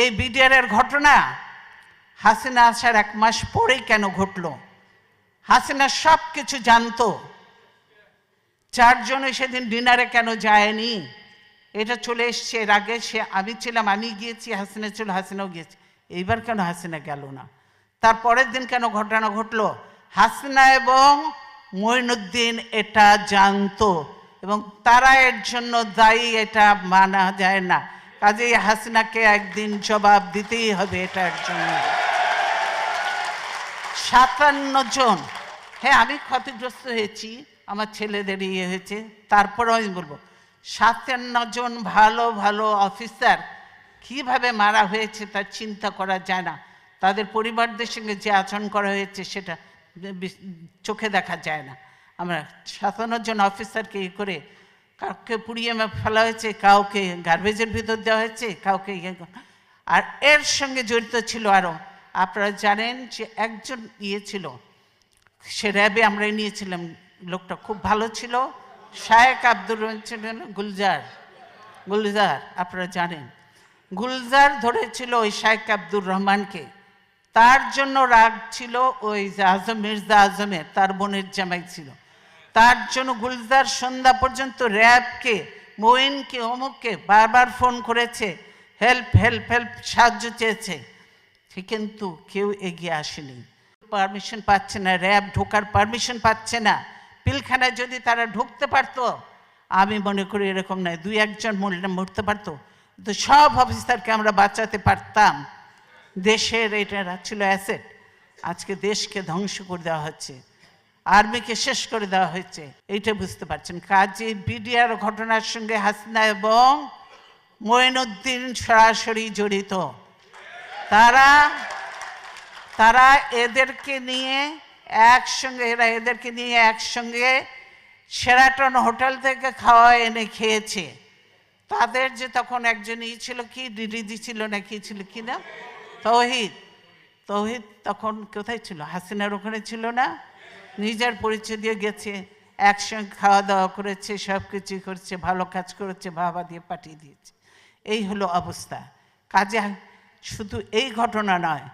এই বিডিআরের ঘটনা হাসিনা আসার এক মাস পরেই কেন ঘটলো? হাসিনা সব কিছু জানতো। চারজনে সেদিন ডিনারে কেন যায়নি? এটা চলে এসছে এর আগে, সে আমি ছিলাম আমি গিয়েছি, হাসিনা ছিল, হাসিনাও গিয়েছে। এইবার কেন হাসিনা গেল না? তার পরের দিন কেন ঘটনা ঘটলো? হাসিনা এবং মঈনুদ্দিন এটা জানতো এবং তারা এর জন্য দায়ী, এটা মানা যায় না। কাজেই হাসিনাকে একদিন জবাব দিতেই হবে এটার জন্য। সাতান্ন জন। হ্যাঁ আমি ক্ষতিগ্রস্ত হয়েছি, আমার ছেলেদের ইয়ে হয়েছে, তারপরেও আমি বলব, সাতান্ন জন ভালো ভালো অফিসার কীভাবে মারা হয়েছে তার চিন্তা করা যায় না। তাদের পরিবারদের সঙ্গে যে আচরণ করা হয়েছে সেটা চোখে দেখা যায় না। আমরা সাতান্ন জন অফিসারকে ই করে কাউকে পুড়িয়ে ফেলা হয়েছে, কাউকে গার্বেজের ভিতর দেওয়া হয়েছে, কাউকে ইয়ে আর এর সঙ্গে জড়িত ছিল আরও আপনারা জানেন যে একজন ইয়ে ছিল, সে র্যাবে আমরা নিয়েছিলাম। লোকটা খুব ভালো ছিল। শায়েক আব্দুর রহমান গুলজার। গুলজার, আপনারা জানেন। গুলজার ধরেছিল ওই শায়েক আব্দুর রহমানকে। তার জন্য রাগ ছিল ওই যে আজম, মির্জা আজমের, তার বোনের জামাই ছিল। তার জন্য গুলজার সন্ধ্যা পর্যন্ত র্যাবকে মোয়েনকে অমুককে বারবার ফোন করেছে। হেল্প হেল্প হেল্প, সাহায্য চেয়েছে। কিন্তু কেউ এগিয়ে আসেনি। পারমিশন পাচ্ছে না, র্যাব ঢোকার পারমিশন পাচ্ছে না। পিলখানায় যদি তারা ঢুকতে পারতো, আমি মনে করি এরকম নয়, দুই একজন মরলে মরতে পারতো। তো সব অফিসারকে আমরা বাঁচাতে পারতাম। দেশের এটা ছিল অ্যাসেট আজকে দেশকে ধ্বংস করে দেওয়া হচ্ছে। আর্মিকে শেষ করে দেওয়া হয়েছে। এইটা বুঝতে পারছেন। কাজে বিডিআর ঘটনার সঙ্গে হাসিনা এবং মঈনুদ্দিন সরাসরি জড়িত। তারা তারা এদেরকে নিয়ে একসঙ্গে, এরা এদেরকে নিয়ে একসঙ্গে সেরাটন হোটেল থেকে খাওয়া এনে খেয়েছে। তাদের যে তখন একজন ই ছিল কি দিদি ছিল না, কি ছিল কি না তৌহিদ। তৌহিদ তখন কোথায় ছিল? হাসিনার ওখানে ছিল না? নিজের পরিচয় দিয়ে গেছে, একসঙ্গে খাওয়া দাওয়া করেছে সব কিছু করেছে, ভালো কাজ করেছে, বাবা দিয়ে পাঠিয়ে দিয়েছে। এই হলো অবস্থা। কাজে শুধু এই ঘটনা নয়,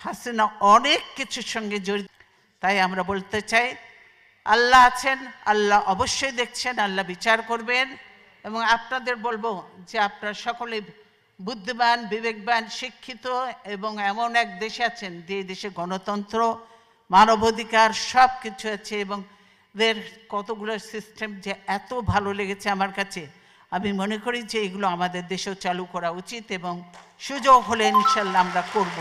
হাসিনা অনেক কিছুর সঙ্গে জড়িত। তাই আমরা বলতে চাই, আল্লাহ আছেন, আল্লাহ অবশ্যই দেখছেন, আল্লাহ বিচার করবেন। এবং আপনাদের বলব যে আপনারা সকলে বুদ্ধিমান, বিবেকবান, শিক্ষিত এবং এমন এক দেশে আছেন যে দেশে গণতন্ত্র মানবাধিকার সব কিছু আছে এবং এদের কতগুলো সিস্টেম যে এত ভালো লেগেছে আমার কাছে, আমি মনে করি যে এগুলো আমাদের দেশেও চালু করা উচিত এবং সুযোগ হলে ইনশাল্লাহ আমরা করব।